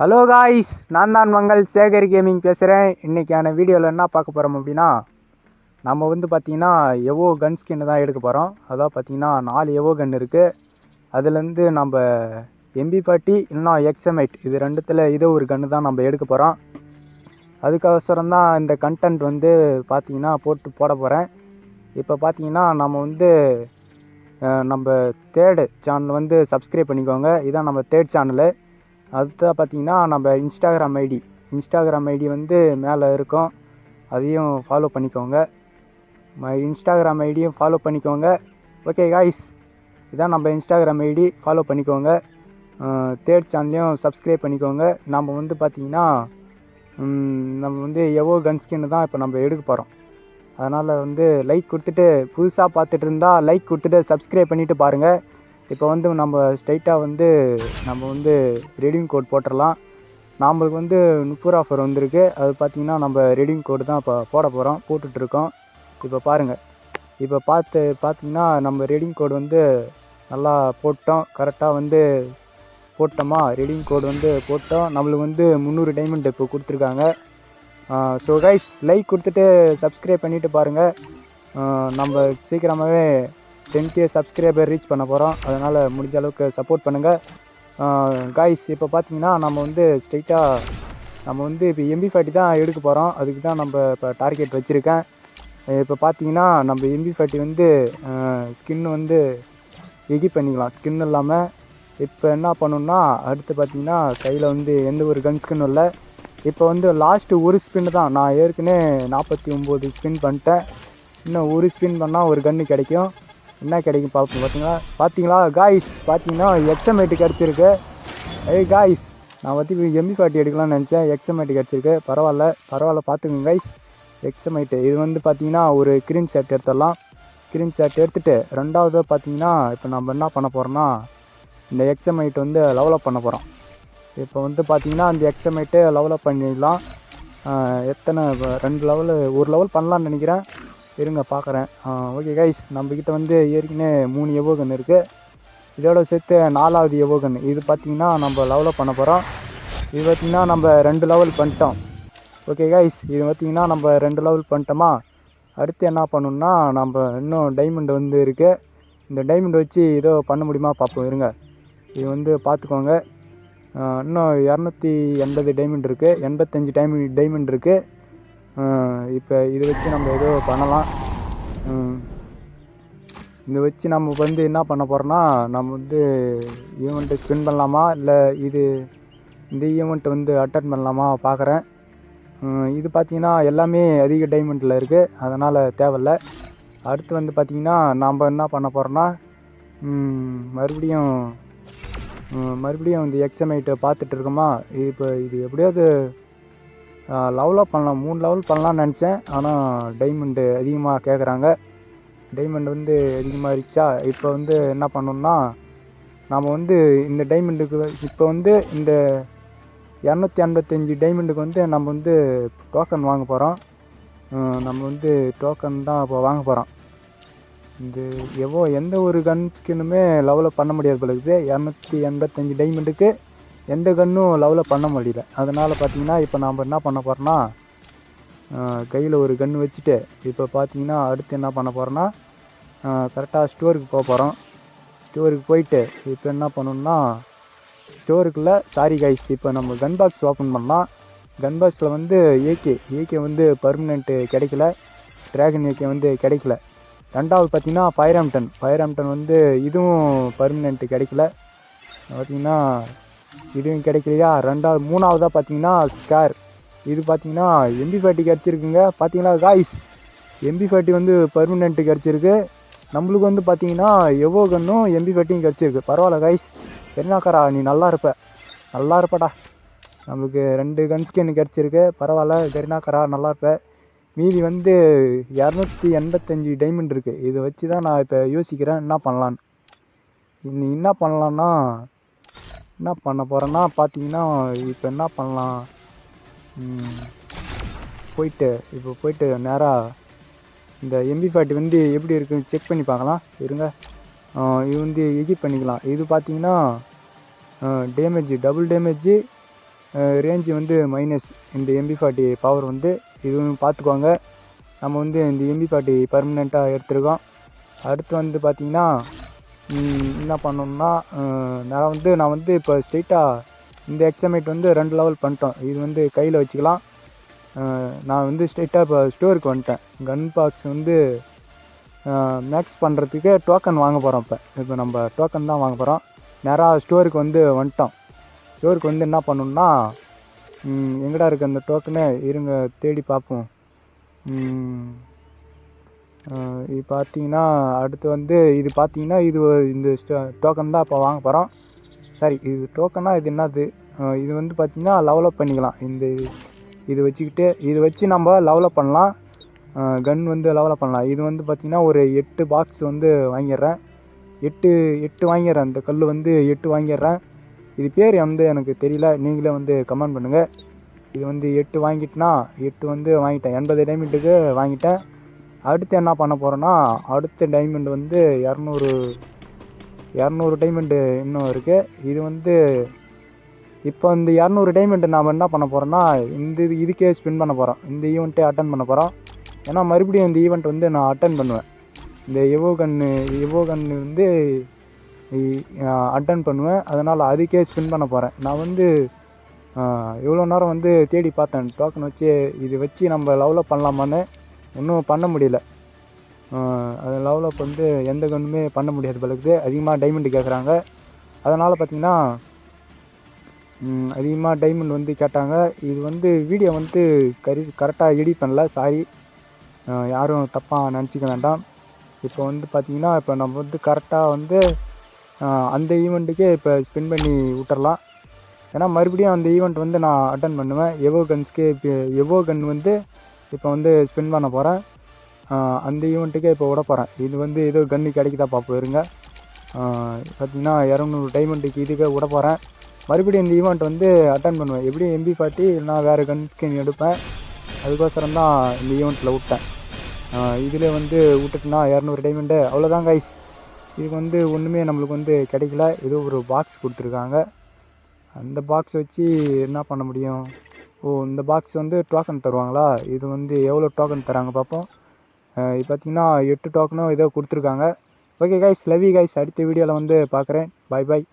Hello guys நான் தான் Mangal. Sekar gaming பேசுகிறேன் இன்றைக்கான வீடியோவில் என்ன பார்க்க போகிறோம் அப்படின்னா நம்ம வந்து பார்த்திங்கன்னா எவோ கன் ஸ்கின்னு தான் எடுக்க போகிறோம் அதான் பார்த்திங்கன்னா நாலு எவோ கன் இருக்குது அதுலேருந்து நம்ம எம்பி பாட்டி இல்லைனா எக்ஸமைட் இது ரெண்டுத்தில் இதோ ஒரு கன்று தான் நம்ம எடுக்க போகிறோம் அதுக்கோசரம் தான் இந்த கண்டென்ட் வந்து பார்த்திங்கன்னா போட்டு போட போகிறேன் இப்போ பார்த்திங்கன்னா நம்ம வந்து நம்ம தேர்டு சேனல் வந்து சப்ஸ்கிரைப் பண்ணிக்கோங்க. இதான் நம்ம தேர்ட் சேனலு அடுத்ததாக பார்த்தீங்கன்னா நம்ம இன்ஸ்டாகிராம் ஐடி. இன்ஸ்டாகிராம் ஐடி வந்து மேலே இருக்கும். அதையும் ஃபாலோ பண்ணிக்கோங்க. ம- இன்ஸ்டாகிராம் ஐடியும் ஃபாலோ பண்ணிக்கோங்க. ஓகே காய்ஸ் இதான் நம்ம இன்ஸ்டாகிராம் ஐடி. ஃபாலோ பண்ணிக்கோங்க. தேர்ட் சேனல்லையும் சப்ஸ்கிரைப் பண்ணிக்கோங்க. நம்ம வந்து பார்த்திங்கன்னா நம்ம வந்து எவோ கன் ஸ்கின் தான் இப்போ நம்ம எடுக்க போகிறோம் அதனால் வந்து லைக் கொடுத்துட்டு புதுசாக பார்த்துட்டு இருந்தால் லைக் கொடுத்துட்டு சப்ஸ்கிரைப் பண்ணிவிட்டு பாருங்கள் இப்போ வந்து நம்ம ஸ்ட்ரைட்டாக வந்து நம்ம வந்து ரெடிங் கோட் போட்டுடலாம் நம்மளுக்கு வந்து முப்பது ஆஃபர் வந்திருக்கு. அது பார்த்திங்கன்னா நம்ம ரெடிங் கோடு தான் இப்போ போட போகிறோம் போட்டுட்ருக்கோம். இப்போ பாருங்கள் இப்போ பார்த்து பார்த்திங்கன்னா நம்ம ரெடிங் கோடு வந்து நல்லா போட்டோம். கரெக்டாக வந்து போட்டோமா? ரெடிங் கோடு வந்து போட்டோம். நம்மளுக்கு வந்து முந்நூறு டைமண்ட் இப்போ கொடுத்துருக்காங்க. ஸோ கைஸ் லைக் கொடுத்துட்டு சப்ஸ்கிரைப் பண்ணிவிட்டு பாருங்கள் நம்ம சீக்கிரமாகவே டென் கே சப்ஸ்கிரைபர் ரீச் பண்ண போகிறோம் அதனால் முடிஞ்ச அளவுக்கு சப்போர்ட் பண்ணுங்கள் காய்ஸ் இப்போ பார்த்தீங்கன்னா நம்ம வந்து ஸ்ட்ரைட்டாக நம்ம வந்து இப்போ எம்பி ஃபார்ட்டி தான் எடுக்க போகிறோம் அதுக்கு தான் நம்ம இப்போ டார்கெட் வச்சுருக்கேன். இப்போ பார்த்தீங்கன்னா நம்ம எம்பி ஃபார்ட்டி வந்து ஸ்கின் வந்து எகி பண்ணிக்கலாம். ஸ்கின் இல்லாமல் இப்போ என்ன பண்ணணும்னா அடுத்து பார்த்தீங்கன்னா கையில் வந்து எந்த ஒரு கன் ஸ்கின்னும் இல்லை. இப்போ வந்து லாஸ்ட்டு ஒரு ஸ்பின் தான். நான் ஏற்கனவே நாற்பத்தி ஒம்பது ஸ்பின் பண்ணிட்டேன். இன்னும் ஒரு ஸ்பின் பண்ணால் ஒரு கன்று கிடைக்கும். என்ன கிடைக்கும் பார்ப்போம். பார்த்தீங்களா? பார்த்தீங்களா? காய்ஸ் பார்த்தீங்கன்னா எக்ஸமேட்டு கிடச்சிருக்கு. ஏய் காய்ஸ் நான் வந்து எம்பி ஃபார்ட்டி எடுக்கலாம்னு நினச்சேன். எக்ஸமேட்டு கிடச்சிருக்கு. பரவாயில்ல. பரவாயில்ல பார்த்துக்கோங்க காய்ஸ் எக்ஸமேட்டு இது வந்து பார்த்தீங்கன்னா ஒரு க்ரீன் ஷர்ட் எடுத்துடலாம். க்ரீன் ஷர்ட் எடுத்துகிட்டு ரெண்டாவது பார்த்தீங்கன்னா இப்போ நம்ம என்ன பண்ண போகிறோம்னா இந்த எக்ஸமைட் வந்து லெவலப் பண்ண போகிறோம் இப்போ வந்து பார்த்தீங்கன்னா அந்த எக்ஸமைட்டு லெவலப் பண்ணிடலாம். எத்தனை ரெண்டு லெவலு ஒரு லெவல் பண்ணலான்னு நினைக்கிறேன். இருங்க பார்க்குறேன் ஓகே கைஸ் நம்மக்கிட்ட வந்து ஏற்கனவே மூணு எவோகன் இருக்குது இதோட சேர்த்து நாலாவது எவோகன் இது பார்த்தீங்கன்னா நம்ம லெவலப் பண்ண போகிறோம் இது பார்த்திங்கன்னா நம்ம ரெண்டு லெவல் பண்ணிட்டோம். ஓகே கைஸ் இது பார்த்தீங்கன்னா நம்ம ரெண்டு லெவல் பண்ணிட்டோமா? அடுத்து என்ன பண்ணணும்னா நம்ம இன்னும் டைமண்ட் வந்து இருக்குது இந்த டைமண்ட் வச்சு ஏதோ பண்ண முடியுமா பார்ப்போம் இருங்க. இது வந்து பார்த்துக்கோங்க இன்னும் இரநூத்தி எண்பது டைமண்ட் இருக்குது எண்பத்தஞ்சு டைமண்ட் டைமண்ட் இருக்குது இப்போ இதை வச்சு நம்ம ஏதோ பண்ணலாம். இதை வச்சு நம்ம வந்து என்ன பண்ண போகிறோன்னா நம்ம வந்து ஈவெண்ட்டை ஸ்பின் பண்ணலாமா? இல்லை இது இந்த ஈவெண்ட் வந்து அட்டன் பண்ணலாமா பார்க்குறேன் இது பார்த்தீங்கன்னா எல்லாமே அதிக டைமண்டில் இருக்குது அதனால் தேவையில்ல. அடுத்து வந்து பார்த்திங்கன்னா நாம் என்ன பண்ண போகிறோன்னா மறுபடியும் மறுபடியும் இந்த எக்ஸமைட்டை பார்த்துட்டு இருக்கோமா? இப்போ இது எப்படியாவது லெவலாக பண்ணலாம். மூணு லெவல் பண்ணலாம்னு நினச்சேன். ஆனால் டைமண்டு அதிகமாக கேட்குறாங்க டைமண்ட் வந்து அதிகமாக இருச்சா இப்போ வந்து என்ன பண்ணோம்னா நாம் வந்து இந்த டைமண்டுக்கு இப்போ வந்து இந்த இரநூத்தி ஐம்பத்தஞ்சு டைமண்டுக்கு வந்து நம்ம வந்து டோக்கன் வாங்க போகிறோம் நம்ம வந்து டோக்கன் தான் இப்போ வாங்க போகிறோம் இந்த எவ்வளோ எந்த ஒரு கன் ஸ்கின்னுமே லெவலப் பண்ண முடியாது போல இருக்குது. இரநூத்தி எண்பத்தஞ்சு டைமண்டுக்கு எந்த கன்னும் லவ்வில் பண்ண முடியல. அதனால் பார்த்தீங்கன்னா இப்போ நாம் என்ன பண்ண போகிறோன்னா கையில் ஒரு கன்று வச்சுட்டு இப்போ பார்த்தீங்கன்னா அடுத்து என்ன பண்ண போகிறோன்னா கரெக்டாக ஸ்டோருக்கு போக போகிறோம் ஸ்டோருக்கு போயிட்டு இப்போ என்ன பண்ணணும்னா ஸ்டோருக்குள்ளே சாரி கைஸ் இப்போ நம்ம கன் பாக்ஸ் ஓப்பன் பண்ணலாம். கன் பாக்ஸில் வந்து ஏகே ஏகே வந்து பர்மனெண்ட்டு கிடைக்கல. ட்ராகன் ஏகே வந்து கிடைக்கல. ரெண்டாவது பார்த்தீங்கன்னா ஃபயர் ஆம்டன் ஃபயர் ஆம்டன் வந்து இதுவும் பர்மனெண்ட்டு கிடைக்கல. பார்த்தீங்கன்னா இதுவும் கிடைக்கலையா? ரெண்டாவது மூணாவதாக பார்த்தீங்கன்னா ஸ்கேர் இது பார்த்தீங்கன்னா எம்பி ஃபார்ட்டி கிடச்சிருக்குங்க. பார்த்தீங்களா காய்ஸ் எம்பி ஃபார்ட்டி வந்து பர்மனெண்ட்டு கிடச்சிருக்கு. நம்மளுக்கு வந்து பார்த்தீங்கன்னா எவ்வளோ கன்னும் எம்பி ஃபார்ட்டியும் கிடச்சிருக்கு. பரவாயில்ல காய்ஸ் என்னக்காரா நீ நல்லா இருப்ப. நல்லா இருப்படா. நம்மளுக்கு ரெண்டு கன் ஸ்கின் கிடச்சிருக்கு. பரவாயில்ல கரினாக்கரா நல்லா இருப்ப. மீதி வந்து இரநூத்தி எண்பத்தஞ்சு டைமண்ட் இருக்குது இதை வச்சு தான் நான் இப்போ யோசிக்கிறேன் என்ன பண்ணலான்னு நீ என்ன பண்ணலான்னா என்ன பண்ண போகிறேன்னா பார்த்தீங்கன்னா இப்போ என்ன பண்ணலாம்? போயிட்டு இப்போ போயிட்டு நேராக இந்த எம்பி ஃபார்ட்டி வந்து எப்படி இருக்குன்னு செக் பண்ணி பார்க்கலாம். இருங்க. இது வந்து எடிட் பண்ணிக்கலாம். இது பார்த்தீங்கன்னா டேமேஜ் டபுள் டேமேஜ் ரேஞ்சு வந்து மைனஸ் இந்த எம்பி ஃபார்ட்டி பவர் வந்து. இதுவும் பார்த்துக்கோங்க. நம்ம வந்து இந்த எம்பி ஃபார்ட்டி பர்மனெண்ட்டாக எடுத்துருக்கோம். அடுத்து வந்து பார்த்திங்கன்னா என்ன பண்ணோம்னா நான் வந்து நான் வந்து இப்போ ஸ்ட்ரெயிட்டாக இந்த எக்ஸாமேட் வந்து ரெண்டு லெவல் பண்ணிட்டோம். இது வந்து கையில் வச்சுக்கலாம். நான் வந்து ஸ்ட்ரெயிட்டாக இப்போ ஸ்டோருக்கு வந்துட்டேன். கன் பாக்ஸ் வந்து மேக்ஸ் பண்ணுறதுக்கு டோக்கன் வாங்க போகிறோம் இப்போ. இப்போ நம்ம டோக்கன் தான் வாங்க போகிறோம் நேராக ஸ்டோருக்கு வந்து வந்துட்டோம். ஸ்டோருக்கு வந்து என்ன பண்ணணும்னா எங்கடா இருக்குது அந்த டோக்கனு இருங்க தேடி பார்ப்போம். இது பார்த்தீங்கன்னா அடுத்து வந்து இது பார்த்தீங்கன்னா இது இந்த டோக்கன் தான் இப்போ வாங்க போகிறோம் சரி இது டோக்கன்னா இது என்னது? இது வந்து பார்த்திங்கன்னா லெவலப் பண்ணிக்கலாம். இந்த இது வச்சுக்கிட்டு இது வச்சு நம்ம லெவலப் பண்ணலாம். கன் வந்து லெவலப் பண்ணலாம். இது வந்து பார்த்திங்கன்னா ஒரு எட்டு பாக்ஸ் வந்து வாங்கிடுறேன். எட்டு எட்டு வாங்கிடுறேன். இந்த கல் வந்து எட்டு வாங்கிடுறேன். இது பேர் வந்து எனக்கு தெரியல. நீங்களே வந்து கமெண்ட் பண்ணுங்கள் இது வந்து எட்டு வாங்கிட்டுனா எட்டு வந்து வாங்கிட்டேன். எண்பது டைமண்டுக்கு வாங்கிட்டேன். அடுத்து என்ன பண்ண போகிறோன்னா அடுத்த டைமண்ட் வந்து இரநூறு இரநூறு டைமண்டு இன்னும் இருக்குது இது வந்து இப்போ இந்த இரநூறு டைமண்ட் நாம் என்ன பண்ண போகிறோன்னா இந்த இது இதுக்கே ஸ்பின் பண்ண போகிறோம் இந்த ஈவெண்ட்டே அட்டன் பண்ண போகிறோம் ஏன்னா மறுபடியும் இந்த ஈவெண்ட் வந்து நான் அட்டன் பண்ணுவேன். இந்த எவோ கன்று எவோ கன்று வந்து அட்டன் பண்ணுவேன். அதனால் அதுக்கே ஸ்பின் பண்ண போகிறேன் நான் வந்து எவ்வளோ நேரம் வந்து தேடி பார்த்தேன். டோக்கன் வச்சு இது வச்சு நம்ம லெவலப் பண்ணலாமான்னு. ஒன்றும் பண்ண முடியல. அது லெவலப் வந்து எந்த கன்றுமே பண்ண முடியாது பிறகு அதிகமாக டைமண்ட் கேட்குறாங்க அதனால் பார்த்திங்கன்னா அதிகமாக டைமண்ட் வந்து கேட்டாங்க. இது வந்து வீடியோ வந்து கரி கரெக்டாக எடிட் பண்ணல. சாரி யாரும் தப்பாக நினச்சிக்க வேண்டாம். இப்போ வந்து பார்த்திங்கன்னா இப்போ நம்ம வந்து கரெக்டாக வந்து அந்த ஈவெண்ட்டுக்கே இப்போ ஸ்பெண்ட் பண்ணி விட்டுறலாம். ஏன்னா மறுபடியும் அந்த ஈவெண்ட் வந்து நான் அட்டன் பண்ணுவேன். எவோ கன்ஸ்க்கு இப்போ எவோ கன் வந்து இப்போ வந்து ஸ்பெண்ட் பண்ண போகிறேன் அந்த ஈவெண்ட்டுக்கே இப்போ விட போகிறேன் இது வந்து ஏதோ கன்று கிடைக்குதா பார்ப்போம் இருங்க பார்த்தீங்கன்னா இரநூறு டைமண்டுக்கு இதுக்கே விட போகிறேன் மறுபடியும் இந்த ஈவெண்ட் வந்து அட்டன் பண்ணுவேன். எப்படியும் எம்பி ஃபார்ட்டி நான் வேறு கன் ஸ்கின் எடுப்பேன். அதுக்கோசரம் தான் இந்த ஈவெண்ட்டில் விட்டேன். இதில் வந்து விட்டுட்டுனா இரநூறு டைமண்டு அவ்வளோதான் கைஸ் இதுக்கு வந்து ஒன்றுமே நம்மளுக்கு வந்து கிடைக்கல. ஏதோ ஒரு பாக்ஸ் கொடுத்துருக்காங்க. அந்த பாக்ஸ் வச்சு என்ன பண்ண முடியும்? ஓ இந்த பாக்ஸ் வந்து டோக்கன் தருவாங்களா? இது வந்து எவ்வளோ டோக்கன் தராங்க பார்ப்போம் இது பார்த்தீங்கன்னா எட்டு டோக்கனும் ஏதோ கொடுத்துருக்காங்க. ஓகே கைஸ் யூ கைஸ் அடுத்த வீடியோவில் வந்து பார்க்குறேன் பாய் பாய்